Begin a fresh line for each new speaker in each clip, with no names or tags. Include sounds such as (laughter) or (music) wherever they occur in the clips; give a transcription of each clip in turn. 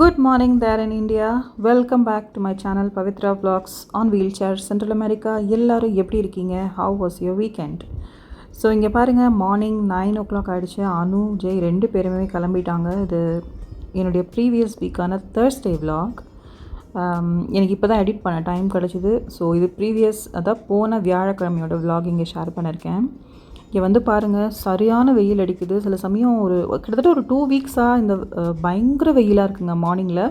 Good morning there in India. Welcome back to my channel Pavitra Vlogs on Wheelchair Central America. எல்லாரும் எப்படி இருக்கீங்க? How was your weekend so இங்கே பாருங்கள் morning nine ஓ clock ஆகிடுச்சு அனு ஜெய் ரெண்டு பேருமே கிளம்பிட்டாங்க. இது என்னுடைய ப்ரீவியஸ் வீக்கான தேர்ஸ்டே vlog. Um, எனக்கு இப்போ தான் எடிட் பண்ண டைம் கிடச்சிது. ஸோ இது ப்ரீவியஸ் அதான் போன வியாழக்கிழமையோட விலாக் இங்கே ஷேர் பண்ணியிருக்கேன் இங்கே வந்து பாருங்கள் சரியான வெயில் அடிக்குது. சில சமயம் ஒரு கிட்டத்தட்ட ஒரு டூ வீக்ஸாக இந்த பயங்கர வெயிலாக இருக்குங்க மார்னிங்கில்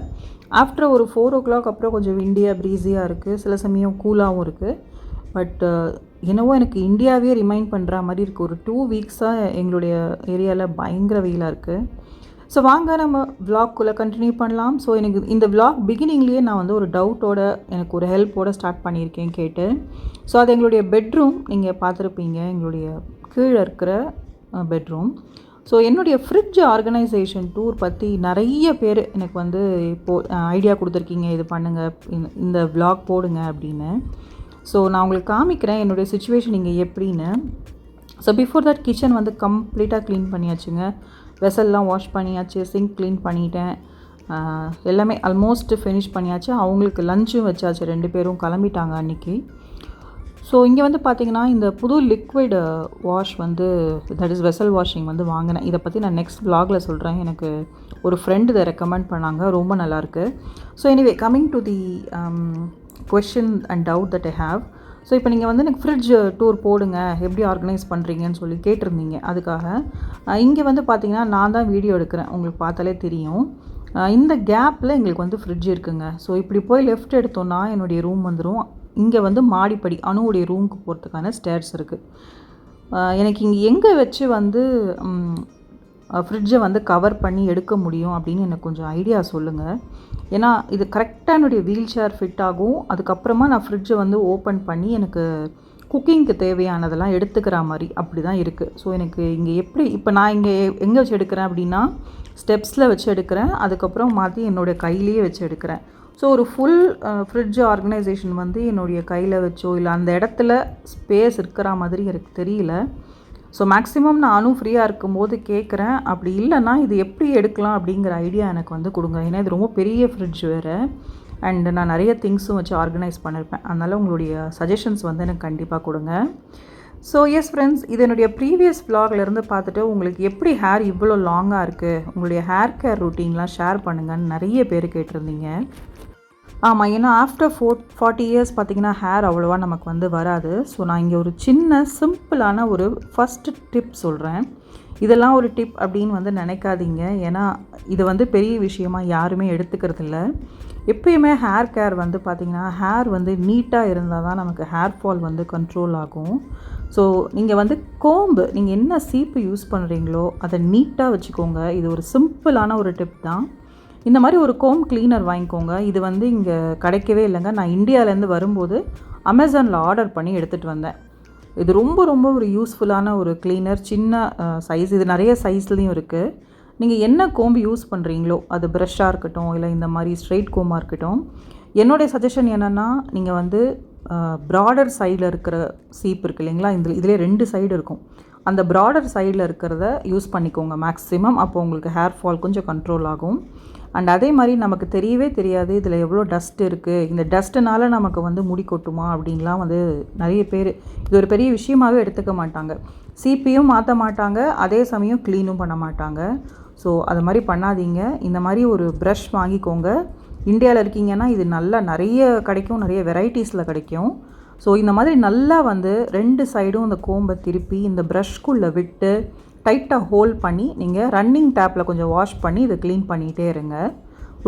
ஆஃப்டர் ஒரு ஃபோர் ஓ கிளாக் அப்புறம் கொஞ்சம் விண்டியாக ப்ரீஸியாக இருக்குது சில சமயம் கூலாகவும் இருக்குது பட் என்னவோ எனக்கு இந்தியாவே ரிமைண்ட் பண்ணுற மாதிரி இருக்குது ஒரு டூ வீக்ஸாக எங்களுடைய ஏரியாவில் பயங்கர வெயிலாக இருக்குது ஸோ வாங்க நம்ம vlog-குள்ளே கண்டினியூ பண்ணலாம். ஸோ எனக்கு இந்த vlog பிகினிங்லேயே நான் வந்து ஒரு டவுட்டோட எனக்கு ஒரு ஹெல்ப்போட ஸ்டார்ட் பண்ணியிருக்கேன் கேட்டு. ஸோ அது எங்களுடைய பெட்ரூம் நீங்கள் பார்த்துருப்பீங்க. எங்களுடைய கீழே இருக்கிற பெட்ரூம் ஸோ என்னுடைய ஃப்ரிட்ஜ் ஆர்கனைசேஷன் டூர் பற்றி நிறைய பேர் எனக்கு வந்து இப்போது ஐடியா கொடுத்துருக்கீங்க. இது பண்ணுங்கள் இந்த- இந்த போடுங்க அப்படின்னு. ஸோ நான் உங்களுக்கு காமிக்கிறேன் என்னுடைய சுச்சுவேஷன் இங்கே எப்படின்னு. ஸோ பிஃபோர் தட் கிச்சன் வந்து கம்ப்ளீட்டாக க்ளீன் பண்ணியாச்சுங்க. வெசல்லாம் வாஷ் பண்ணியாச்சு சிங்க் க்ளீன் பண்ணிட்டேன். எல்லாமே ஆல்மோஸ்ட் ஃபினிஷ் பண்ணியாச்சு. அவங்களுக்கு லஞ்சும் வச்சாச்சு. ரெண்டு பேரும் கிளம்பிட்டாங்க அன்றைக்கி ஸோ இங்கே வந்து பார்த்தீங்கன்னா இந்த புது லிக்விட் வாஷ் வந்து தட் இஸ் வெசல் வாஷிங் வந்து வாங்கினேன். இதை பற்றி நான் நெக்ஸ்ட் ப்ளாகில் சொல்கிறேன் எனக்கு ஒரு ஃப்ரெண்டு இதை ரெக்கமெண்ட் பண்ணாங்க. ரொம்ப நல்லாயிருக்கு so anyway coming to the question and doubt that I have so இப்போ நீங்கள் வந்து எனக்கு ஃப்ரிட்ஜ் டூர் போடுங்க. எப்படி ஆர்கனைஸ் பண்ணுறீங்கன்னு சொல்லி கேட்டிருந்தீங்க. அதுக்காக இங்கே வந்து பார்த்தீங்கன்னா நான் தான் வீடியோ எடுக்கிறேன். உங்களுக்கு பார்த்தாலே தெரியும். இந்த கேப்பில் எங்களுக்கு வந்து ஃப்ரிட்ஜ் இருக்குங்க. ஸோ இப்படி போய் லெஃப்ட் எடுத்தோன்னா என்னுடைய ரூம் வந்துடும் இங்கே வந்து மாடிப்படி அணுவுடைய ரூமுக்கு போகிறதுக்கான ஸ்டேர்ஸ் இருக்குது எனக்கு இங்கே எங்கே வச்சு வந்து ஃப்ரிட்ஜை வந்து கவர் பண்ணி எடுக்க முடியும் அப்படின்னு எனக்கு கொஞ்சம் ஐடியா சொல்லுங்கள் ஏன்னா இது கரெக்டாக என்னுடைய வீல் சேர் ஃபிட் ஆகும். அதுக்கப்புறமா நான் ஃப்ரிட்ஜை வந்து ஓப்பன் பண்ணி எனக்கு குக்கிங்க்கு தேவையானதெல்லாம் எடுத்துக்கிற மாதிரி அப்படி தான் இருக்குது ஸோ எனக்கு இங்கே எப்படி இப்போ நான் இங்கே எங்கே வச்சு எடுக்கிறேன் அப்படின்னா ஸ்டெப்ஸில் வச்சு எடுக்கிறேன். அதுக்கப்புறம் மாற்றி என்னுடைய கையிலேயே வச்சு எடுக்கிறேன். ஸோ ஒரு ஃபுல் ஃப்ரிட்ஜ் ஆர்கனைசேஷன் வந்து என்னுடைய கையில் வச்சோ இல்லை அந்த இடத்துல ஸ்பேஸ் இருக்கிற மாதிரி எனக்கு தெரியல. ஸோ மேக்ஸிமம் நானும் ஃப்ரீயாக இருக்கும்போது கேட்குறேன் அப்படி இல்லைன்னா இது எப்படி எடுக்கலாம் அப்படிங்கிற ஐடியா எனக்கு வந்து கொடுங்க. ஏன்னா இது ரொம்ப பெரிய ஃப்ரிட்ஜ் வேறு. அண்ட் நான் நிறைய திங்ஸும் வச்சு ஆர்கனைஸ் பண்ணியிருப்பேன் அதனால் உங்களுடைய சஜஷன்ஸ் வந்து எனக்கு கண்டிப்பாக கொடுங்க. ஸோ எஸ் ஃப்ரெண்ட்ஸ் இது என்னுடைய ப்ரீவியஸ் இருந்து பார்த்துட்டு உங்களுக்கு எப்படி ஹேர் இவ்வளோ லாங்காக இருக்குது உங்களுடைய ஹேர் கேர் ரொட்டீன்லாம் ஷேர் பண்ணுங்கன்னு நிறைய பேர் கேட்டிருந்தீங்க. ஆமாம் ஏன்னா ஆஃப்டர் ஃபோர் ஃபார்ட்டி இயர்ஸ் பார்த்திங்கன்னா ஹேர் அவ்வளோவா நமக்கு வந்து வராது. ஸோ நான் இங்கே ஒரு சின்ன சிம்பிளான ஒரு ஃபஸ்ட்டு டிப் சொல்கிறேன் இதெல்லாம் ஒரு டிப் அப்படின்னு வந்து நினைக்காதீங்க. ஏன்னா இது வந்து பெரிய விஷயமா யாருமே எடுத்துக்கிறது இல்லை எப்பயுமே ஹேர் கேர் வந்து பார்த்திங்கன்னா ஹேர் வந்து நீட்டாக இருந்தால் தான் நமக்கு ஹேர் ஃபால் வந்து கண்ட்ரோல் ஆகும். ஸோ நீங்கள் வந்து கோம்பு நீங்கள் என்ன சீப்பு யூஸ் பண்ணுறீங்களோ அதை நீட்டாக வச்சுக்கோங்க. இது ஒரு சிம்பிளான ஒரு டிப் தான். இந்த மாதிரி ஒரு கோம் கிளீனர் வாங்கிக்கோங்க. இது வந்து இங்கே கிடைக்கவே இல்லைங்க. நான் இந்தியாவிலேருந்து வரும்போது அமேசானில் ஆர்டர் பண்ணி எடுத்துகிட்டு வந்தேன். இது ரொம்ப ரொம்ப ஒரு யூஸ்ஃபுல்லான ஒரு கிளீனர் சின்ன சைஸ் இது நிறைய சைஸ்லேயும் இருக்குது நீங்கள் என்ன கோம்பு யூஸ் பண்ணுறீங்களோ அது ப்ரெஷ்ஷாக இருக்கட்டும் இல்லை இந்த மாதிரி ஸ்ட்ரெயிட் கோமாக இருக்கட்டும் என்னுடைய சஜஷன் என்னென்னா நீங்கள் வந்து ப்ராடர் சைடில் இருக்கிற சீப் இருக்கு இல்லைங்களா? இந்த இதிலே ரெண்டு சைடு இருக்கும். அந்த ப்ராடர் சைடில் இருக்கிறத யூஸ் பண்ணிக்கோங்க மேக்ஸிமம் அப்போ உங்களுக்கு ஹேர் ஃபால் கொஞ்சம் கண்ட்ரோல் ஆகும். அண்ட் அதே மாதிரி நமக்கு தெரியவே தெரியாது இதில் எவ்வளோ டஸ்ட் இருக்குது இந்த டஸ்ட்டுனால நமக்கு வந்து முடி கொட்டுமா அப்படின்லாம் வந்து நிறைய பேர் இது ஒரு பெரிய விஷயமாகவே எடுத்துக்க மாட்டாங்க. சிபியும் மாற்ற மாட்டாங்க அதே சமயம் க்ளீனும் பண்ண மாட்டாங்க. ஸோ அது மாதிரி பண்ணாதீங்க. இந்த மாதிரி ஒரு ப்ரஷ் வாங்கிக்கோங்க. இந்தியாவில் இருக்கீங்கன்னா இது நல்லா நிறைய கிடைக்கும் நிறைய வெரைட்டிஸில் கிடைக்கும். ஸோ இந்த மாதிரி நல்லா வந்து ரெண்டு சைடும் இந்த கோம்பை திருப்பி இந்த ப்ரஷ்குள்ளே விட்டு டைட்டாக ஹோல்ட் பண்ணி நீங்கள் ரன்னிங் டேப்பில் கொஞ்சம் வாஷ் பண்ணி இதை க்ளீன் பண்ணிகிட்டே இருங்க.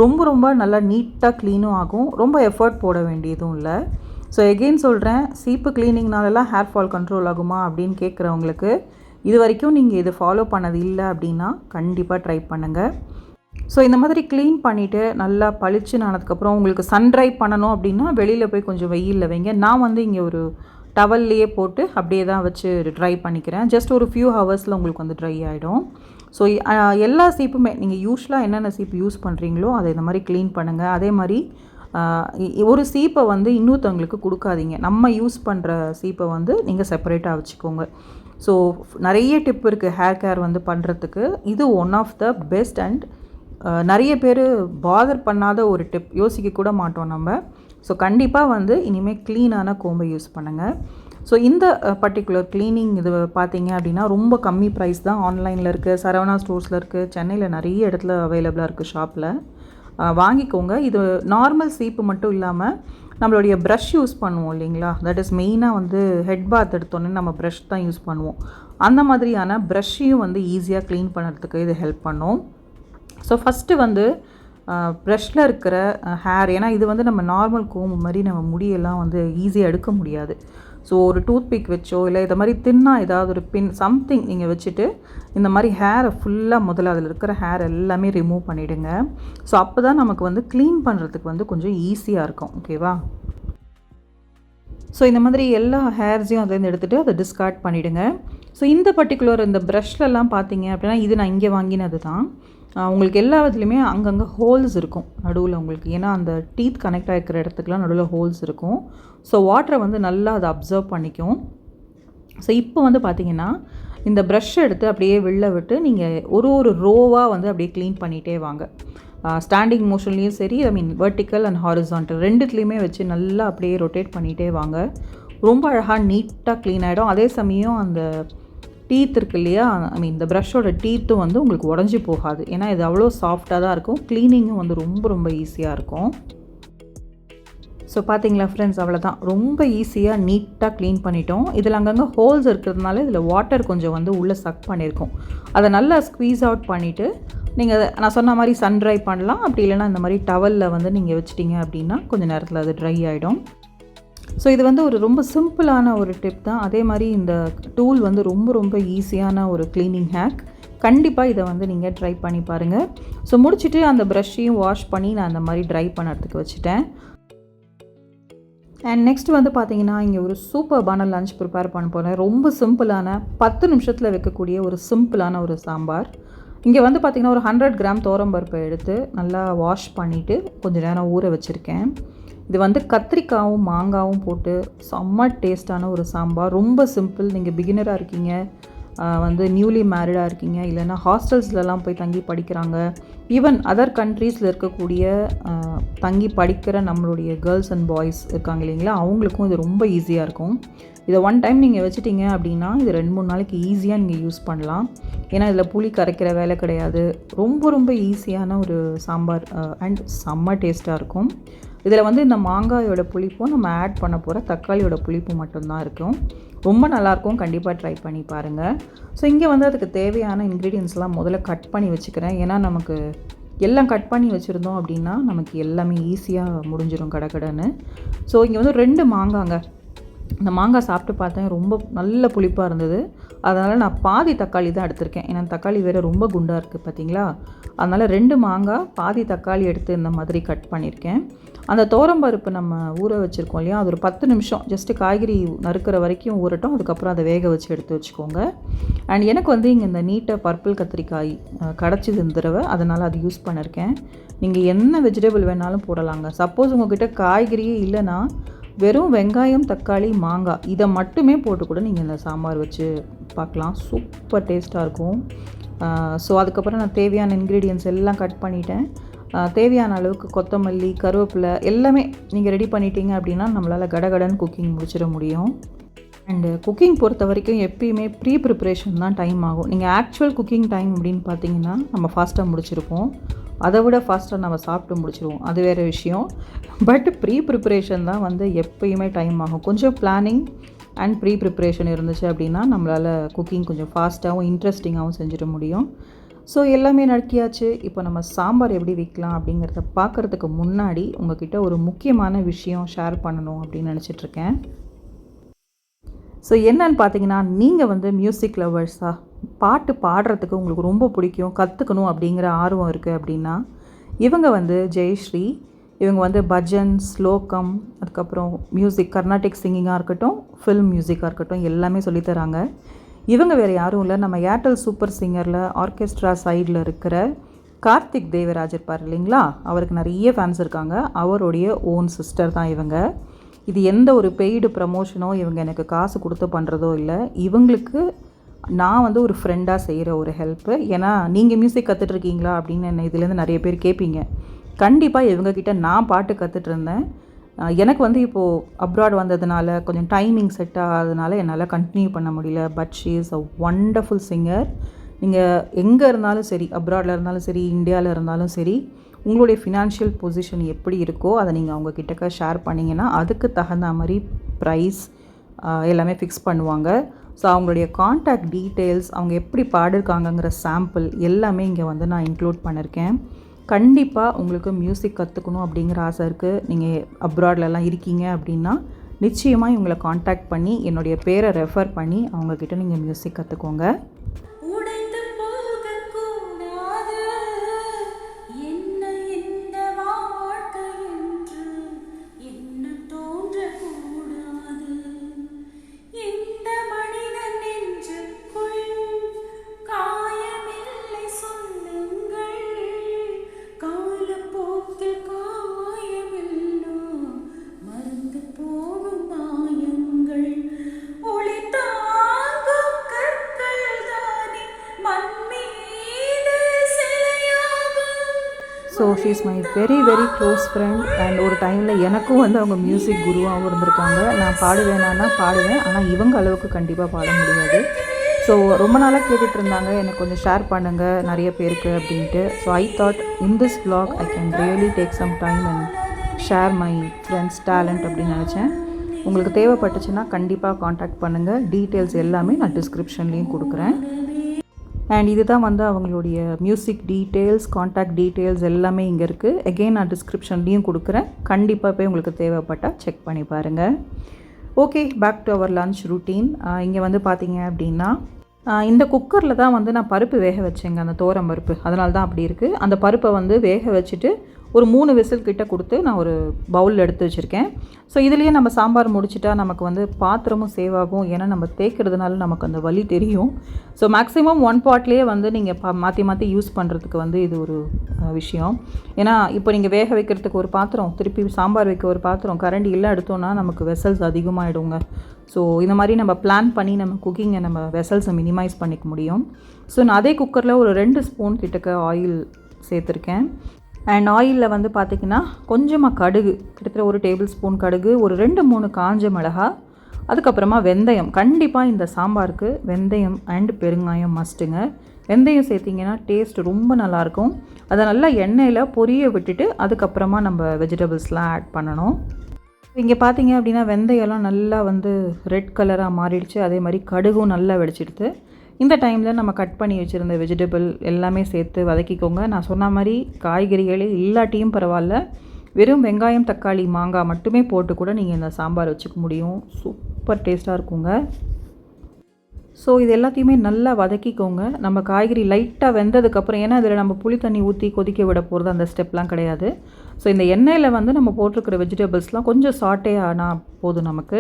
ரொம்ப ரொம்ப நல்லா நீட்டாக க்ளீனும் ஆகும். ரொம்ப எஃபர்ட் போட வேண்டியதும் இல்லை. ஸோ எகெயின் சொல்கிறேன் சீப்பு க்ளீனிங்னாலலாம் ஹேர் ஃபால் கண்ட்ரோல் ஆகுமா அப்படின்னு கேட்குறவங்களுக்கு இது வரைக்கும் நீங்கள் இது ஃபாலோ பண்ணது இல்லை அப்படின்னா கண்டிப்பாக ட்ரை பண்ணுங்கள் ஸோ இந்த மாதிரி க்ளீன் பண்ணிவிட்டு நல்லா பளிச்சுன்னு ஆனதுக்கப்புறம் உங்களுக்கு சன் ட்ரை பண்ணணும் அப்படின்னா வெளியில் போய் கொஞ்சம் வெயிலில் வைங்க. நான் வந்து இங்கே ஒரு டவல்லையே போட்டு அப்படியே தான் வச்சு ட்ரை பண்ணிக்கிறேன். ஜஸ்ட் ஒரு ஃபியூ ஹவர்ஸில் உங்களுக்கு வந்து ட்ரை ஆகிடும் ஸோ எல்லா சீப்புமே நீங்கள் யூஸ்வலாக என்னென்ன சீப்பு யூஸ் பண்ணுறீங்களோ அதை இந்த மாதிரி க்ளீன் பண்ணுங்கள் அதே மாதிரி ஒரு சீப்பை வந்து இன்னொருத்தவங்களுக்கு கொடுக்காதீங்க. நம்ம யூஸ் பண்ணுற சீப்பை வந்து நீங்கள் செப்பரேட்டாக வச்சுக்கோங்க. ஸோ நிறைய டிப் இருக்குது ஹேர் கேர் வந்து பண்ணுறதுக்கு இது one of the best and நிறைய பேர் பாதர் பண்ணாத ஒரு டிப் யோசிக்க கூட மாட்டோம் நம்ம. ஸோ கண்டிப்பாக வந்து இனிமேல் க்ளீனான கோம்பை யூஸ் பண்ணுங்கள் ஸோ இந்த பர்டிகுலர் க்ளீனிங் இது பார்த்தீங்க அப்படின்னா ரொம்ப கம்மி ப்ரைஸ் தான் ஆன்லைனில் இருக்குது சரவணா ஸ்டோர்ஸில் இருக்குது சென்னையில் நிறைய இடத்துல அவைலபிளாக இருக்குது ஷாப்பில் வாங்கிக்கோங்க. இது நார்மல் சீப்பு மட்டும் இல்லாமல் நம்மளுடைய ப்ரஷ் யூஸ் பண்ணுவோம் இல்லைங்களா? தட் இஸ் மெயினாக வந்து ஹெட் பாத் எடுத்தோன்னே நம்ம ப்ரஷ் தான் யூஸ் பண்ணுவோம். அந்த மாதிரியான ப்ரஷ்ஷையும் வந்து ஈஸியாக க்ளீன் பண்ணுறதுக்கு இது ஹெல்ப் பண்ணும். ஸோ ஃபஸ்ட்டு வந்து ப்ரெஷ்ஷில் இருக்கிற ஹேர் ஏன்னா இது வந்து நம்ம நார்மல் கோம்பு மாதிரி நம்ம முடியெல்லாம் வந்து ஈஸியாக எடுக்க முடியாது. ஸோ ஒரு டூத் பிக் வச்சோ இல்லை இதை மாதிரி தின்னா ஏதாவது ஒரு பின் சம்திங் நீங்கள் வச்சுட்டு இந்த மாதிரி ஹேரை ஃபுல்லாக முதல்ல அதில் இருக்கிற ஹேர் எல்லாமே ரிமூவ் பண்ணிவிடுங்க ஸோ அப்போ தான் நமக்கு வந்து க்ளீன் பண்ணுறதுக்கு வந்து கொஞ்சம் ஈஸியாக இருக்கும். ஓகேவா ஸோ இந்த மாதிரி எல்லா ஹேர்ஸையும் அதுலேருந்து எடுத்துகிட்டு அதை டிஸ்கார்ட் பண்ணிவிடுங்க ஸோ இந்த பர்டிகுலர் இந்த ப்ரஷ்லலாம் பார்த்தீங்க அப்படின்னா இது நான் இங்கே வாங்கினது தான். உங்களுக்கு எல்லா இதுலேயுமே அங்கங்கே ஹோல்ஸ் இருக்கும் நடுவில் உங்களுக்கு. ஏன்னா அந்த டீத் கனெக்ட் ஆகிருக்கிற இடத்துக்குலாம் நடுவில் ஹோல்ஸ் இருக்கும். ஸோ வாட்டரை வந்து நல்லா அதை அப்சர்வ் பண்ணிக்கும். ஸோ இப்போ வந்து பார்த்தீங்கன்னா இந்த ப்ரஷ் எடுத்து அப்படியே வெளில விட்டு நீங்கள் ஒரு ஒரு ரோவாக வந்து அப்படியே க்ளீன் பண்ணிகிட்டே வாங்க. ஸ்டாண்டிங் மோஷன்லேயும் சரி I mean vertical and horizontal ரெண்டுத்துலேயுமே வச்சு நல்லா அப்படியே ரொட்டேட் பண்ணிகிட்டே வாங்க. ரொம்ப அழகாக நீட்டாக க்ளீன் ஆகிடும் அதே சமயம் அந்த டீத் இருக்கு இல்லையா? ஐ மீன் இந்த ப்ரஷ்ஷோட டீத்தும் வந்து உங்களுக்கு உடஞ்சி போகாது. ஏன்னா இது அவ்வளோ சாஃப்டாக தான் இருக்கும். க்ளீனிங்கும் வந்து ரொம்ப ரொம்ப ஈஸியாக இருக்கும். ஸோ பார்த்தீங்களா ஃப்ரெண்ட்ஸ் அவ்வளோதான் ரொம்ப ஈஸியாக நீட்டாக க்ளீன் பண்ணிட்டோம். இதில் அங்கங்கே ஹோல்ஸ் இருக்கிறதுனால இதில் வாட்டர் கொஞ்சம் வந்து உள்ளே சக் பண்ணியிருக்கோம். அதை நல்லா ஸ்க்வீஸ் அவுட் பண்ணிவிட்டு நீங்கள் நான் சொன்ன மாதிரி சன் ட்ரை பண்ணலாம். அப்படி இல்லைன்னா இந்த மாதிரி டவலில் வந்து நீங்கள் வச்சிட்டிங்க அப்படின்னா கொஞ்சம் நேரத்தில் அது ட்ரை ஆகிடும் ஸோ இது வந்து ஒரு ரொம்ப சிம்பிளான ஒரு டிப் தான். அதே மாதிரி இந்த டூல் வந்து ரொம்ப ரொம்ப ஈஸியான ஒரு க்ளீனிங் ஹேக் கண்டிப்பாக இதை வந்து நீங்கள் ட்ரை பண்ணி பாருங்கள் ஸோ முடிச்சுட்டு அந்த ப்ரஷ்ஷையும் வாஷ் பண்ணி நான் அந்த மாதிரி ட்ரை பண்ணுறதுக்கு வச்சுட்டேன். அண்ட் நெக்ஸ்ட் வந்து பார்த்தீங்கன்னா இங்கே ஒரு சூப்பர்பான லஞ்ச் ப்ரிப்பேர் பண்ண போகிறேன் ரொம்ப சிம்பிளான பத்து நிமிஷத்தில் வைக்கக்கூடிய ஒரு சிம்பிளான ஒரு சாம்பார். இங்கே வந்து பார்த்திங்கன்னா ஒரு ஹண்ட்ரட் கிராம் தோரம்பருப்பை எடுத்து நல்லா வாஷ் பண்ணிவிட்டு கொஞ்சம் நேரம் ஊற வச்சுருக்கேன். இது வந்து கத்திரிக்காவும் மாங்காவும் போட்டு செம்ம டேஸ்டான ஒரு சாம்பார். ரொம்ப சிம்பிள். நீங்கள் பிகினராக இருக்கீங்க. வந்து நியூலி மேரிடாக இருக்கீங்க. இல்லைன்னா ஹாஸ்டல்ஸ்லலாம் போய் தங்கி படிக்கிறாங்க. ஈவன் அதர் கண்ட்ரீஸில் இருக்கக்கூடிய தங்கி படிக்கிற நம்மளுடைய கேர்ள்ஸ் அண்ட் பாய்ஸ் இருக்காங்க இல்லைங்களா? அவங்களுக்கும் இது ரொம்ப ஈஸியாக இருக்கும். இதை ஒன் டைம் நீங்கள் வச்சுட்டீங்க அப்படின்னா இது ரெண்டு மூணு நாளைக்கு ஈஸியாக நீங்கள் யூஸ் பண்ணலாம். ஏன்னா இதில் புளி கரைக்கிற வேலை கிடையாது. ரொம்ப ரொம்ப ஈஸியான ஒரு சாம்பார் அண்ட் செம்ம டேஸ்ட்டாக இருக்கும். இதில் வந்து இந்த மாங்காயோட புளிப்பும் நம்ம ஆட் பண்ண போகிற தக்காளியோட புளிப்பும் மட்டும்தான் இருக்கும். ரொம்ப நல்லாயிருக்கும். கண்டிப்பாக ட்ரை பண்ணி பாருங்கள் ஸோ இங்கே வந்து அதுக்கு தேவையான இன்க்ரீடியன்ஸ்லாம் முதல்ல கட் பண்ணி வச்சுக்கிறேன். ஏன்னா நமக்கு எல்லாம் கட் பண்ணி வச்சுருந்தோம் அப்படின்னா நமக்கு எல்லாமே ஈஸியாக முடிஞ்சிடும் கடகடன்னு. ஸோ இங்கே வந்து ரெண்டு மாங்காங்க. இந்த மாங்காய் சாப்பிட்டு பார்த்தேன் ரொம்ப நல்ல புளிப்பாக இருந்தது. அதனால் நான் பாதி தக்காளி தான் எடுத்திருக்கேன். ஏன்னா தக்காளி வேறு ரொம்ப குண்டாக இருக்குது பார்த்தீங்களா அதனால் ரெண்டு மாங்காய் பாதி தக்காளி எடுத்து இந்த மாதிரி கட் பண்ணியிருக்கேன் அந்த தோரம்பருப்பு நம்ம ஊற வச்சுருக்கோம் இல்லையா? அது ஒரு பத்து நிமிஷம். ஜஸ்ட்டு காய்கறி நறுக்கிற வரைக்கும் ஊறட்டும். அதுக்கப்புறம் அதை வேக வச்சு எடுத்து வச்சுக்கோங்க. அண்ட் எனக்கு வந்து இங்கே இந்த நீட்டை பர்பிள் கத்திரிக்காய் கிடச்சிது இந்த தடவை. அதனால் அது யூஸ் பண்ணியிருக்கேன் நீங்கள் என்ன வெஜிடபிள் வேணாலும் போடலாங்க. சப்போஸ் உங்ககிட்ட காய்கறியே இல்லைன்னா வெறும் வெங்காயம் தக்காளி மாங்காய் இதை மட்டுமே போட்டு கூட நீங்கள் இந்த சாம்பார் வச்சு பார்க்கலாம். சூப்பர் டேஸ்ட்டாக இருக்கும். ஸோ அதுக்கப்புறம் நான் தேவையான இன்க்ரீடியன்ஸ் எல்லாம் கட் பண்ணிட்டேன். தேவையான அளவுக்கு கொத்தமல்லி கருவேப்பிலை எல்லாமே நீங்கள் ரெடி பண்ணிட்டீங்க அப்படின்னா நம்மளால் கடகடன் குக்கிங் முடிச்சிட முடியும். அண்டு குக்கிங் பொறுத்த வரைக்கும் எப்பயுமே ப்ரீ ப்ரிப்ரேஷன் தான் டைம் ஆகும். நீங்கள் ஆக்சுவல் குக்கிங் டைம் அப்படின்னு பார்த்தீங்கன்னா நம்ம ஃபாஸ்ட்டாக முடிச்சிருப்போம். அதை விட ஃபாஸ்ட்டாக நம்ம சாப்பிட்டு முடிச்சிருவோம். அது வேறு விஷயம். பட் ப்ரீ ப்ரிப்ரேஷன் தான் வந்து எப்பயுமே டைம் ஆகும். கொஞ்சம் பிளானிங் அண்ட் ப்ரீ ப்ரிப்ரேஷன் இருந்துச்சு அப்படின்னா நம்மளால் குக்கிங் கொஞ்சம் ஃபாஸ்ட்டாகவும் இன்ட்ரெஸ்டிங்காகவும் செஞ்சிட முடியும். ஸோ எல்லாமே நடக்கியாச்சு. இப்போ நம்ம சாம்பார் எப்படி வைக்கலாம் அப்படிங்கிறத பார்க்குறதுக்கு முன்னாடி உங்ககிட்ட ஒரு முக்கியமான விஷயம் ஷேர் பண்ணணும் அப்படின்னு நினச்சிட்ருக்கேன் ஸோ என்னன்னு பார்த்தீங்கன்னா நீங்கள் வந்து மியூசிக் லவர்ஸா பாட்டு பாடுறதுக்கு உங்களுக்கு ரொம்ப பிடிக்கும் கற்றுக்கணும் அப்படிங்கிற ஆர்வம் இருக்குது அப்படின்னா இவங்க வந்து ஜெயஸ்ரீ இவங்க வந்து பஜன் ஸ்லோகம் அதுக்கப்புறம் மியூசிக் கர்நாடிக் சிங்கிங்காக இருக்கட்டும் ஃபில்ம் மியூசிக்காக இருக்கட்டும் எல்லாமே சொல்லித்தராங்க இவங்க வேறு யாரும் இல்லை நம்ம ஏர்டெல் சூப்பர் சிங்கரில் ஆர்கெஸ்ட்ரா சைடில் இருக்கிற கார்த்திக் தேவராஜ் இருப்பார் இல்லைங்களா? அவருக்கு நிறைய ஃபேன்ஸ் இருக்காங்க. அவருடைய ஓன் சிஸ்டர் தான் இவங்க. இது எந்த ஒரு பெய்டு ப்ரமோஷனோ இவங்க எனக்கு காசு கொடுத்து பண்ணுறதோ இல்லை இவங்களுக்கு நான் வந்து ஒரு ஃப்ரெண்டாக செய்கிற ஒரு ஹெல்ப்பு ஏன்னா நீங்கள் மியூசிக் கற்றுட்ருக்கீங்களா அப்படின்னு என்ன இதுலேருந்து நிறைய பேர் கேட்பீங்க கண்டிப்பாக இவங்கக்கிட்ட நான் பாட்டு கற்றுட்ருந்தேன் எனக்கு வந்து இப்போது அப்ராட் வந்ததுனால கொஞ்சம் டைமிங் செட் ஆகாதனால என்னால் கண்டினியூ பண்ண முடியல. But she is a wonderful singer நீங்கள் எங்கே இருந்தாலும் சரி அப்ராடில் இருந்தாலும் சரி இந்தியாவில் இருந்தாலும் சரி உங்களுடைய ஃபினான்ஷியல் பொசிஷன் எப்படி இருக்கோ அதை நீங்கள் அவங்க கிட்டக்க ஷேர் பண்ணிங்கன்னா அதுக்கு தகுந்த மாதிரி ப்ரைஸ் எல்லாமே ஃபிக்ஸ் பண்ணுவாங்க. ஸோ அவங்களுடைய காண்டாக்ட் டீட்டெயில்ஸ் அவங்க எப்படி பாடிருக்காங்கங்கிற சாம்பிள் எல்லாமே இங்கே வந்து நான் இன்க்ளூட் பண்ணியிருக்கேன் கண்டிப்பாக உங்களுக்கு மியூசிக் கற்றுக்கணும் அப்படிங்கிற ஆசை இருக்குது நீங்கள் அப்ராட்லலாம் இருக்கீங்க அப்படின்னா நிச்சயமாக இவங்களை காண்டாக்ட் பண்ணி என்னுடைய பேரை ரெஃபர் பண்ணி அவங்கக்கிட்ட நீங்கள் மியூசிக் கற்றுக்கோங்க she is my very very close friend and ஒரு டைமில் எனக்கும் வந்து அவங்க மியூசிக் குருவாகவும் இருந்திருக்காங்க. நான் பாடுவேனா பாடுவேன். ஆனால் இவங்க அளவுக்கு கண்டிப்பாக பாட முடியாது. ஸோ ரொம்ப நாளாக கேட்டுட்டு இருந்தாங்க. எனக்கு கொஞ்சம் ஷேர் பண்ணுங்கள் நிறைய பேருக்கு அப்படின்ட்டு. So I thought in this blog I can really take some time and share my friends talent அப்படின்னு நினச்சேன். உங்களுக்கு தேவைப்பட்டுச்சுன்னா கண்டிப்பாக காண்டாக்ட் பண்ணுங்கள் டீட்டெயில்ஸ் எல்லாமே நான் டிஸ்கிரிப்ஷன்லேயும் கொடுக்குறேன். அண்ட் இதுதான் வந்து அவங்களுடைய மியூசிக் டீட்டெயில்ஸ் காண்டாக்ட் டீட்டெயில்ஸ் எல்லாமே இங்கே இருக்குது எகெயின் நான் டிஸ்கிரிப்ஷன்லேயும் கொடுக்குறேன். கண்டிப்பாக போய் உங்களுக்கு தேவைப்பட்டால் செக் பண்ணி பாருங்கள் okay back to our lunch routine இங்கே வந்து பார்த்தீங்க அப்படின்னா இந்த குக்கரில் தான் வந்து நான் பருப்பு வேக வச்சேங்க அந்த தோரம் பருப்பு. அதனால தான் அப்படி இருக்குது அந்த பருப்பை வந்து வேக வச்சுட்டு ஒரு மூணு விசில் கிட்ட கொடுத்து நான் ஒரு பவுலில் எடுத்து வச்சுருக்கேன். ஸோ இதுலேயே நம்ம சாம்பார் முடிச்சிட்டா நமக்கு வந்து பாத்திரமும் சேவ் ஆகும். ஏன்னா நம்ம தேய்க்கிறதுனால நமக்கு அந்த வலி தெரியும். ஸோ மேக்ஸிமம் ஒன் பாட்லேயே வந்து நீங்கள் பா மாற்றி மாற்றி யூஸ் பண்ணுறதுக்கு வந்து இது ஒரு விஷயம். ஏன்னா இப்போ நீங்கள் வேக வைக்கிறதுக்கு ஒரு பாத்திரம் திருப்பி சாம்பார் வைக்க ஒரு பாத்திரம் கரண்டி இல்லை எடுத்தோன்னா நமக்கு வெசல்ஸ் அதிகமாகிடுங்க ஸோ இந்த மாதிரி நம்ம பிளான் பண்ணி நம்ம குக்கிங்கை நம்ம வெசல்ஸை மினிமைஸ் பண்ணிக்க முடியும். ஸோ நான் அதே குக்கரில் ஒரு ரெண்டு ஸ்பூன் கிட்டக்க ஆயில் சேர்த்துருக்கேன். அண்ட் ஆயிலில் வந்து பார்த்திங்கன்னா கொஞ்சமாக கடுகு கிட்டத்தட்ட ஒரு டேபிள் ஸ்பூன் கடுகு ஒரு ரெண்டு மூணு காஞ்ச மிளகா அதுக்கப்புறமா வெந்தயம். கண்டிப்பாக இந்த சாம்பாருக்கு வெந்தயம் அண்ட் பெருங்காயம் மஸ்ட்டுங்க வெந்தயம் சேர்த்திங்கன்னா டேஸ்ட் ரொம்ப நல்லாயிருக்கும். அதை நல்லா எண்ணெயில் பொரிய விட்டுட்டு அதுக்கப்புறமா நம்ம வெஜிடபிள்ஸ்லாம் ஆட் பண்ணணும். இங்கே பார்த்தீங்க அப்படின்னா வெந்தயம்லாம் நல்லா வந்து ரெட் கலராக மாறிடுச்சு. அதே மாதிரி கடுகும் நல்லா வெடிச்சிடுது. இந்த டைமில் நம்ம கட் பண்ணி வச்சுருந்த வெஜிடபிள் எல்லாமே சேர்த்து வதக்கிக்கோங்க. நான் சொன்ன மாதிரி காய்கறிகளே இல்லாட்டியும் பரவாயில்ல. வெறும் வெங்காயம் தக்காளி மாங்காய் மட்டுமே போட்டு கூட நீங்கள் இந்த சாம்பார் வச்சுக்க முடியும். சூப்பர் டேஸ்ட்டாக இருக்குங்க. ஸோ இது எல்லாத்தையுமே நல்லா வதக்கிக்கோங்க. நம்ம காய்கறி லைட்டாக வெந்ததுக்கப்புறம் ஏன்னா இதில் நம்ம புளி தண்ணி ஊற்றி கொதிக்க விட போகிறது அந்த ஸ்டெப்லாம் கிடையாது. ஸோ இந்த எண்ணெயில் வந்து நம்ம போட்டிருக்கிற வெஜிடபிள்ஸ்லாம் கொஞ்சம் சாட்டே ஆனால் போதும் நமக்கு.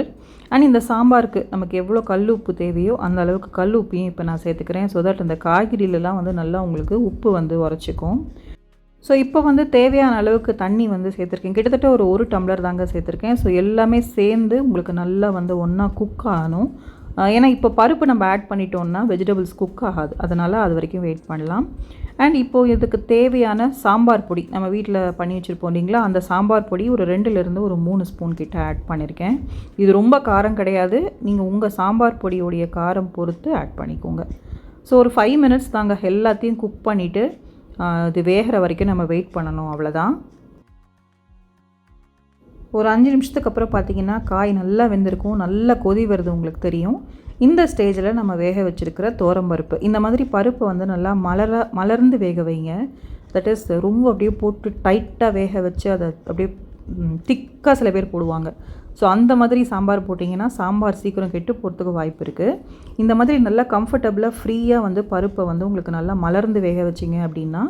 அண்ட் இந்த சாம்பாருக்கு நமக்கு எவ்வளோ கல் உப்பு தேவையோ அந்த அளவுக்கு கல் உப்பையும் இப்போ நான் சேர்த்துக்கிறேன். ஸோ தட் இந்த காய்கறியிலலாம் வந்து நல்லா உங்களுக்கு உப்பு வந்து உரைச்சிக்கும் ஸோ இப்போ வந்து தேவையான அளவுக்கு தண்ணி வந்து சேர்த்துருக்கேன். கிட்டத்தட்ட ஒரு ஒரு டம்ளர் தாங்க சேர்த்துருக்கேன். ஸோ எல்லாமே சேர்ந்து உங்களுக்கு நல்லா வந்து ஒன்றா குக் ஆகணும். ஏன்னா இப்போ பருப்பு நம்ம ஆட் பண்ணிட்டோம்னா வெஜிடபிள்ஸ் குக் ஆகாது. அதனால் அது வரைக்கும் வெயிட் பண்ணலாம். அண்ட் இப்போது இதுக்கு தேவையான சாம்பார் பொடி நம்ம வீட்டில் பண்ணி வச்சுருப்போம் இல்லைங்களா? அந்த சாம்பார் பொடி ஒரு ரெண்டுலேருந்து ஒரு மூணு ஸ்பூன் கிட்ட ஆட் பண்ணியிருக்கேன் இது ரொம்ப காரம் கிடையாது. நீங்கள் உங்கள் சாம்பார் பொடியோடைய காரம் பொறுத்து ஆட் பண்ணிக்கோங்க. ஸோ ஒரு ஃபைவ் மினிட்ஸ் தாங்க எல்லாத்தையும் குக் பண்ணிவிட்டு இது வேகிற வரைக்கும் நம்ம வெயிட் பண்ணணும். அவ்வளோதான் ஒரு அஞ்சு நிமிஷத்துக்கு அப்புறம் பார்த்தீங்கன்னா காய் நல்லா வெந்திருக்கும். நல்லா கொதி வருது உங்களுக்கு தெரியும். இந்த ஸ்டேஜில் நம்ம வேக வச்சுருக்கிற பருப்பு. இந்த மாதிரி பருப்பு வந்து நல்லா மலர மலர்ந்து வேக வைங்க. தட் இஸ் ரொம்ப அப்படியே போட்டு டைட்டாக வேக வச்சு அதை அப்படியே திக்காக சில பேர் போடுவாங்க. ஸோ அந்த மாதிரி சாம்பார் போட்டிங்கன்னா சாம்பார் சீக்கிரம் கெட்டு போகிறதுக்கு வாய்ப்பு இருக்குது இந்த மாதிரி நல்லா கம்ஃபர்டபுளாக ஃப்ரீயாக வந்து பருப்பை வந்து உங்களுக்கு நல்லா மலர்ந்து வேக வச்சிங்க அப்படின்னா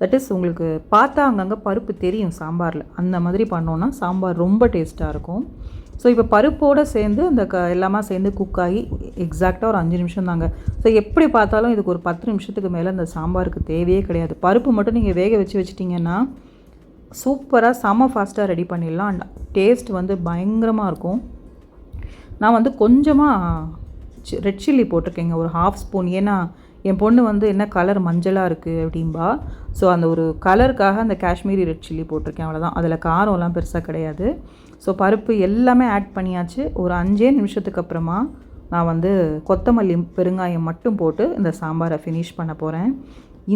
தட் இஸ் உங்களுக்கு பார்த்தா அங்கங்கே பருப்பு தெரியும் சாம்பாரில். அந்த மாதிரி பண்ணோன்னா சாம்பார் ரொம்ப டேஸ்ட்டாக இருக்கும். ஸோ இப்போ பருப்போடு சேர்ந்து அந்த க எல்லாமே சேர்ந்து குக் ஆகி எக்ஸாக்டாக ஒரு அஞ்சு நிமிஷம் தாங்க. ஸோ எப்படி பார்த்தாலும் இதுக்கு ஒரு பத்து நிமிஷத்துக்கு மேலே அந்த சாம்பாருக்கு தேவையே கிடையாது. பருப்பு மட்டும் நீங்கள் வேக வச்சு வச்சிட்டிங்கன்னா சூப்பராக செம ஃபாஸ்ட்டாக ரெடி பண்ணிடலாம். டேஸ்ட் வந்து பயங்கரமாக இருக்கும். நான் வந்து கொஞ்சமாக ரெட் சில்லி போட்டிருக்கேங்க. ஒரு ஹாஃப் ஸ்பூன் ஏன்னா என் பொண்ணு வந்து என்ன கலர் மஞ்சளாக இருக்குது அப்படின்பா ஸோ அந்த ஒரு கலருக்காக அந்த காஷ்மீரி ரெட் சில்லி போட்டிருக்கேன். அவ்வளோதான் அதில் காரம்லாம் பெருசாக கிடையாது. ஸோ பருப்பு எல்லாமே ஆட் பண்ணியாச்சு. ஒரு அஞ்சே நிமிஷத்துக்கு அப்புறமா நான் வந்து கொத்தமல்லி பெருங்காயம் மட்டும் போட்டு இந்த சாம்பாரை ஃபினிஷ் பண்ண போகிறேன்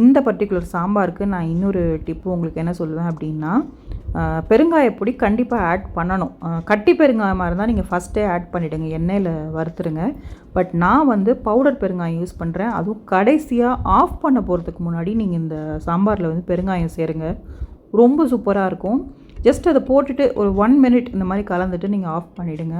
இந்த பர்டிகுலர் சாம்பாருக்கு நான் இன்னொரு டிப்பு உங்களுக்கு என்ன சொல்லுவேன் அப்படின்னா பெருங்காயப்பொடி கண்டிப்பாக ஆட் பண்ணணும். கட்டி பெருங்காயமாக இருந்தால் நீங்கள் ஃபஸ்ட்டே ஆட் பண்ணிவிடுங்க எண்ணெயில் வறுத்துருங்க. பட் நான் வந்து பவுடர் பெருங்காயம் யூஸ் பண்ணுறேன் அதுவும் கடைசியாக ஆஃப் பண்ண போகிறதுக்கு முன்னாடி நீங்கள் இந்த சாம்பாரில் வந்து பெருங்காயம் சேருங்க. ரொம்ப சூப்பராக இருக்கும். ஜஸ்ட் அதை போட்டுட்டு ஒரு ஒன் மினிட் இந்த மாதிரி கலந்துட்டு நீங்கள் ஆஃப் பண்ணிவிடுங்க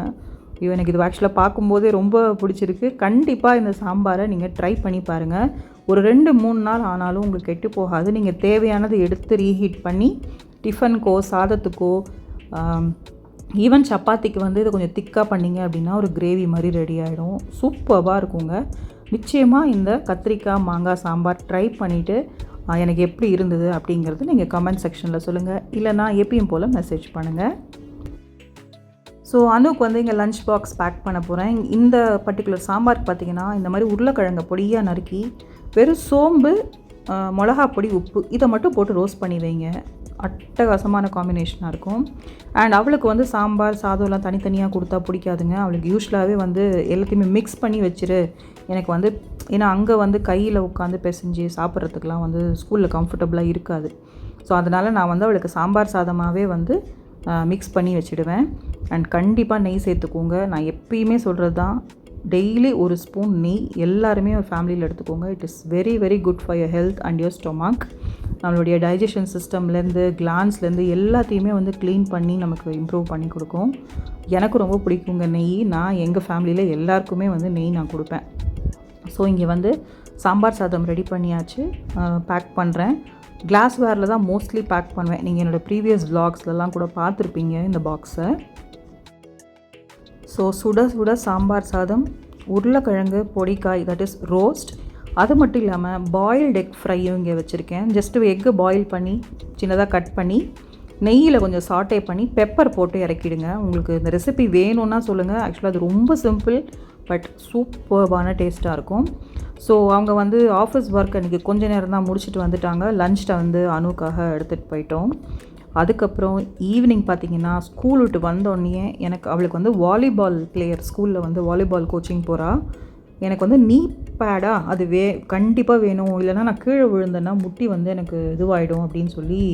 ஐயோ எனக்கு இது ஆக்சுவலாக பார்க்கும்போதே ரொம்ப பிடிச்சிருக்கு. கண்டிப்பாக இந்த சாம்பாரை நீங்கள் ட்ரை பண்ணி பாருங்கள் ஒரு ரெண்டு மூணு நாள் ஆனாலும் உங்களுக்கு கெட்டு போகாது. நீங்கள் தேவையானது எடுத்து ரீஹீட் பண்ணி டிஃபனுக்கோ சாதத்துக்கோ ஈவன் சப்பாத்திக்கு வந்து இதை கொஞ்சம் திக்காக பண்ணிங்க அப்படின்னா ஒரு கிரேவி மாதிரி ரெடி ஆகிடும் சூப்பராக இருக்குங்க. நிச்சயமாக இந்த கத்திரிக்காய் மாங்காய் சாம்பார் ட்ரை பண்ணிவிட்டு எனக்கு எப்படி இருந்தது அப்படிங்கிறது நீங்கள் கமெண்ட் செக்ஷனில் சொல்லுங்கள் இல்லைனா எப்பயும் போல் மெசேஜ் பண்ணுங்கள் ஸோ அனுக்கு வந்து இங்கே லஞ்ச் பாக்ஸ் பேக் பண்ண போகிறேன் இந்த பர்டிகுலர் சாம்பாருக்கு பார்த்தீங்கன்னா இந்த மாதிரி உருளைக்கிழங்கை பொடியாக நறுக்கி வெறும் சோம்பு மிளகா பொடி உப்பு இதை மட்டும் போட்டு ரோஸ்ட் பண்ணி வைங்க. அட்டகாசமான காம்பினேஷனாக இருக்கும். அண்ட் அவளுக்கு வந்து சாம்பார் சாதம்லாம் தனித்தனியாக கொடுத்தா பிடிக்காதுங்க. அவளுக்கு யூஸ்வலாகவே வந்து எல்லாத்தையுமே மிக்ஸ் பண்ணி வச்சிரு. எனக்கு வந்து ஏன்னா அங்கே வந்து கையில் உட்காந்து பிசைஞ்சு சாப்பிட்றதுக்கெலாம் வந்து ஸ்கூலில் கம்ஃபர்டபுளாக இருக்காது. ஸோ அதனால் நான் வந்து அவளுக்கு சாம்பார் சாதமாகவே வந்து மிக்ஸ் பண்ணி வச்சுடுவேன். அண்ட் கண்டிப்பாக நெய் சேர்த்துக்கோங்க. நான் எப்பயுமே சொல்கிறது தான் டெய்லி ஒரு ஸ்பூன் நெய் எல்லாருமே ஃபேமிலியில் எடுத்துக்கோங்க. It is very very good for your health and your stomach நம்மளுடைய டைஜஷன் சிஸ்டம்லேருந்து கிளான்ஸ்லேருந்து எல்லாத்தையுமே வந்து க்ளீன் பண்ணி நமக்கு இம்ப்ரூவ் பண்ணி கொடுக்கும். எனக்கு ரொம்ப பிடிக்குங்க நெய். நான் எங்கள் ஃபேமிலியில் எல்லாருக்குமே வந்து நெய் நான் கொடுப்பேன். ஸோ இங்கே வந்து சாம்பார் சாதம் ரெடி பண்ணியாச்சு. பேக் பண்ணுறேன் கிளாஸ் வேரில் தான் மோஸ்ட்லி பேக் பண்ணுவேன். நீங்கள் என்னோடய ப்ரீவியஸ் vlogsலலாம் கூட பார்த்துருப்பீங்க இந்த பாக்ஸை ஸோ சுட சுட சாம்பார் சாதம் உருளைக்கிழங்கு பொடிக்காய் தட் இஸ் ரோஸ்ட் அது மட்டும் இல்லாமல் பாயில்டு எக் ஃப்ரையும் இங்கே வச்சுருக்கேன். ஜஸ்ட்டு எக்கு பாயில் பண்ணி சின்னதாக கட் பண்ணி நெய்யில் கொஞ்சம் சாட்டே பண்ணி பெப்பர் போட்டு இறக்கிடுங்க. உங்களுக்கு இந்த ரெசிபி வேணும்னா சொல்லுங்கள் ஆக்சுவலாக அது ரொம்ப சிம்பிள் பட் சூப்பர்பான டேஸ்ட்டாக இருக்கும். ஸோ அவங்க வந்து ஆஃபீஸ் ஒர்க் அன்றைக்கி கொஞ்ச நேரம் தான் முடிச்சுட்டு வந்துட்டாங்க. லஞ்ச்ட்டை வந்து அணுக்காக எடுத்துகிட்டு போயிட்டோம். அதுக்கப்புறம் ஈவினிங் பார்த்தீங்கன்னா ஸ்கூல் விட்டு வந்தோடனே எனக்கு அவளுக்கு வந்து வாலிபால் பிளேயர் ஸ்கூலில் வந்து வாலிபால் கோச்சிங் போகிறா எனக்கு வந்து நீ பேடா அது வே கண்டிப்பாக வேணும். இல்லைன்னா நான் கீழே விழுந்தேன்னா முட்டி வந்து எனக்கு இதுவாகிடும் அப்படின்னு சொல்லி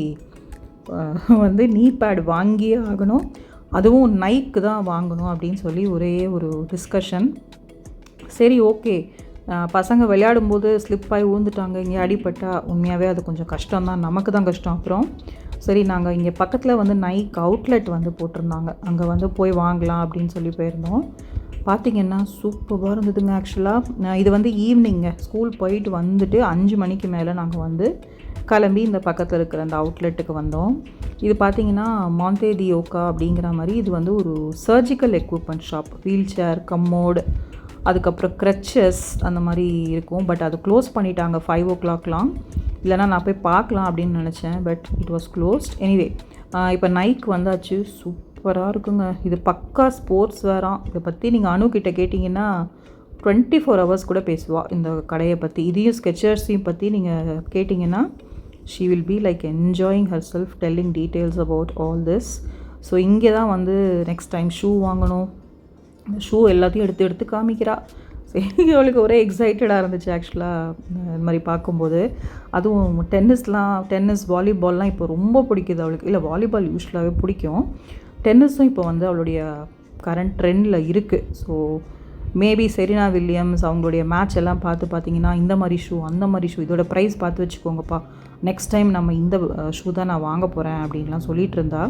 வந்து நீ பேட் வாங்கியே ஆகணும். அதுவும் நைக்கு தான் வாங்கணும் அப்படின்னு சொல்லி ஒரே ஒரு டிஸ்கஷன் சரி ஓகே பசங்க விளையாடும்போது ஸ்லிப் ஆகி ஊந்துட்டாங்க இங்கே அடிபட்டா உண்மையாகவே அது கொஞ்சம் கஷ்டம் தான் நமக்கு தான் கஷ்டம். அப்புறம் சரி நாங்கள் இங்கே பக்கத்தில் வந்து நைக் அவுட்லெட் வந்து போட்டிருந்தாங்க. அங்கே வந்து போய் வாங்கலாம் அப்படின்னு சொல்லி போயிருந்தோம். பார்த்தீங்கன்னா சூப்பராக இருந்ததுங்க ஆக்சுவலாக இது வந்து ஈவினிங்க ஸ்கூல் போயிட்டு வந்துட்டு அஞ்சு மணிக்கு மேலே நாங்கள் வந்து கிளம்பி இந்த பக்கத்தில் இருக்கிற அந்த அவுட்லெட்டுக்கு வந்தோம். இது பார்த்தீங்கன்னா மாந்தே தி அப்படிங்கிற மாதிரி இது வந்து ஒரு surgical equipment shop wheel chair commode அதுக்கப்புறம் க்ரச்சஸ் அந்த மாதிரி இருக்கும். பட் அது க்ளோஸ் பண்ணிட்டாங்க ஃபைவ் ஓ கிளாக்லாம் இல்லைனா நான் போய் பார்க்கலாம் அப்படின்னு நினச்சேன். But it was closed anyway இப்போ நைக் வந்தாச்சு. சூப் சூப்பராக இருக்குங்க. இது பக்கா ஸ்போர்ட்ஸ் வேறாம் இதை பற்றி நீங்கள் அணுக்கிட்ட கேட்டிங்கன்னா டுவெண்ட்டி ஃபோர் ஹவர்ஸ் கூட பேசுவாள் இந்த கடையை பற்றி இதையும் ஸ்கெச்சர்ஸையும் பற்றி நீங்கள் கேட்டிங்கன்னா she will be like enjoying herself telling details about all this so இங்கே தான் வந்து நெக்ஸ்ட் டைம் ஷூ வாங்கணும். இந்த ஷூ எல்லாத்தையும் எடுத்து எடுத்து காமிக்கிறா. சரி அவளுக்கு ஒரே எக்ஸைட்டடாக இருந்துச்சு ஆக்சுவலாக இந்த மாதிரி பார்க்கும்போது. அதுவும் டென்னிஸ்லாம் டென்னிஸ் வாலிபால்லாம் இப்போ ரொம்ப பிடிக்குது அவளுக்கு. இல்லை வாலிபால் யூஸ்வலாகவே பிடிக்கும். டென்னிஸும் இப்போ வந்து அவளுடைய கரண்ட் ட்ரெண்டில் இருக்குது ஸோ மேபி செரினா வில்லியம்ஸ் அவங்களுடைய மேட்ச் எல்லாம் பார்த்து பார்த்தீங்கன்னா இந்த மாதிரி ஷூ அந்த மாதிரி ஷூ இதோட ப்ரைஸ் பார்த்து வச்சுக்கோங்கப்பா. நெக்ஸ்ட் டைம் நம்ம இந்த ஷூ தான் நான் வாங்க போகிறேன் அப்படின்லாம் சொல்லிட்டு இருந்தா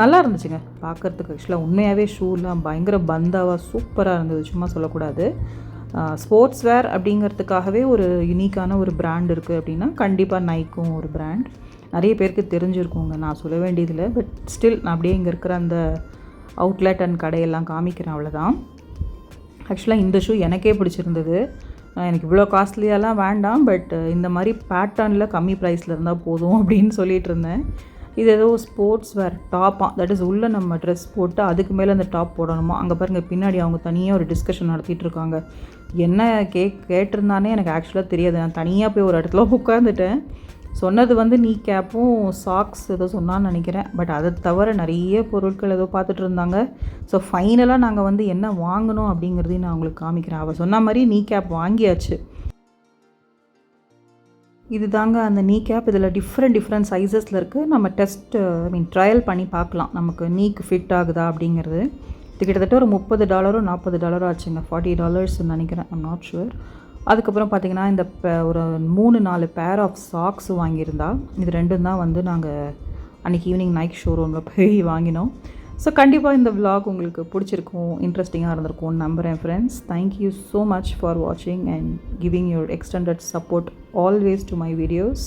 நல்லா இருந்துச்சுங்க. பார்க்குறதுக்கு ஆக்சுவலாக உண்மையாகவே ஷூலாம் பயங்கர பந்தாவாக சூப்பராக இருந்தது. சும்மா சொல்லக்கூடாது. ஸ்போர்ட்ஸ் வேர் அப்படிங்கிறதுக்காகவே ஒரு யுனிக்கான ஒரு பிராண்ட் இருக்குது அப்படின்னா கண்டிப்பாக நைக்கும் ஒரு பிராண்ட் நிறைய பேருக்கு தெரிஞ்சிருக்குங்க. நான் சொல்ல வேண்டியதில்லை. பட் ஸ்டில் நான் அப்படியே இங்கே இருக்கிற அந்த அவுட்லெட் அண்ட் கடையெல்லாம் காமிக்கிறேன் அவ்வளோதான் ஆக்சுவலாக இந்த ஷூ எனக்கே பிடிச்சிருந்தது. எனக்கு இவ்வளோ காஸ்ட்லியாலாம் வேண்டாம். பட் இந்த மாதிரி பேட்டர்னில் கம்மி ப்ரைஸில் இருந்தால் போதும் அப்படின்னு சொல்லிட்டு இருந்தேன். இது ஏதோ ஸ்போர்ட்ஸ் வேர் டாப்பாக தட் இஸ் உள்ளே நம்ம ட்ரெஸ் போட்டு அதுக்கு மேலே அந்த டாப் போடணுமா? அங்கே பாருங்கள் பின்னாடி அவங்க தனியாக ஒரு டிஸ்கஷன் நடத்திட்டு இருக்காங்க. என்ன கே கேட்டிருந்தானே எனக்கு ஆக்சுவலாக தெரியாது. நான் தனியாக போய் ஒரு இடத்துல உட்காந்துட்டேன் சொன்னது வந்து நீ கேப்பும் சாக்ஸ் ஏதோ சொன்னான்னு நினைக்கிறேன். பட் அதை தவிர நிறைய பொருட்கள் ஏதோ பார்த்துட்டு இருந்தாங்க. ஸோ ஃபைனலாக நாங்கள் வந்து என்ன வாங்கணும் அப்படிங்கிறதையும் நான் உங்களுக்கு காமிக்கிறேன். அவள் சொன்ன மாதிரி நீ கேப் வாங்கியாச்சு. இது தாங்க அந்த நீ கேப். இதில் டிஃப்ரெண்ட் டிஃப்ரெண்ட் சைஸஸில் இருக்குது நம்ம டெஸ்ட் ஐ மீன் ட்ரையல் பண்ணி பார்க்கலாம். நமக்கு நீக்கு ஃபிட் ஆகுதா அப்படிங்கிறது. இது கிட்டத்தட்ட ஒரு முப்பது டாலரோ நாற்பது டாலரோ ஆச்சுங்க. ஃபார்ட்டி டாலர்ஸ் நினைக்கிறேன். ஐம் நாட் ஷுவர் அதுக்கப்புறம் பார்த்தீங்கன்னா இந்த ப- ஒரு மூணு நாலு பேர் ஆஃப் சாக்ஸ் வாங்கியிருந்தா. இது ரெண்டும் தான் வந்து நாங்கள் அன்றைக்கி ஈவினிங் நைட் ஷோரூமில் போய் (laughs) வாங்கினோம். ஸோ கண்டிப்பாக இந்த விலாக் உங்களுக்கு பிடிச்சிருக்கும் இன்ட்ரெஸ்டிங்காக இருந்திருக்கும் நம்புகிறேன் friends thank you so much for வாட்சிங் and giving your extended support always to my videos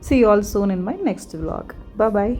see all soon in my next vlog bye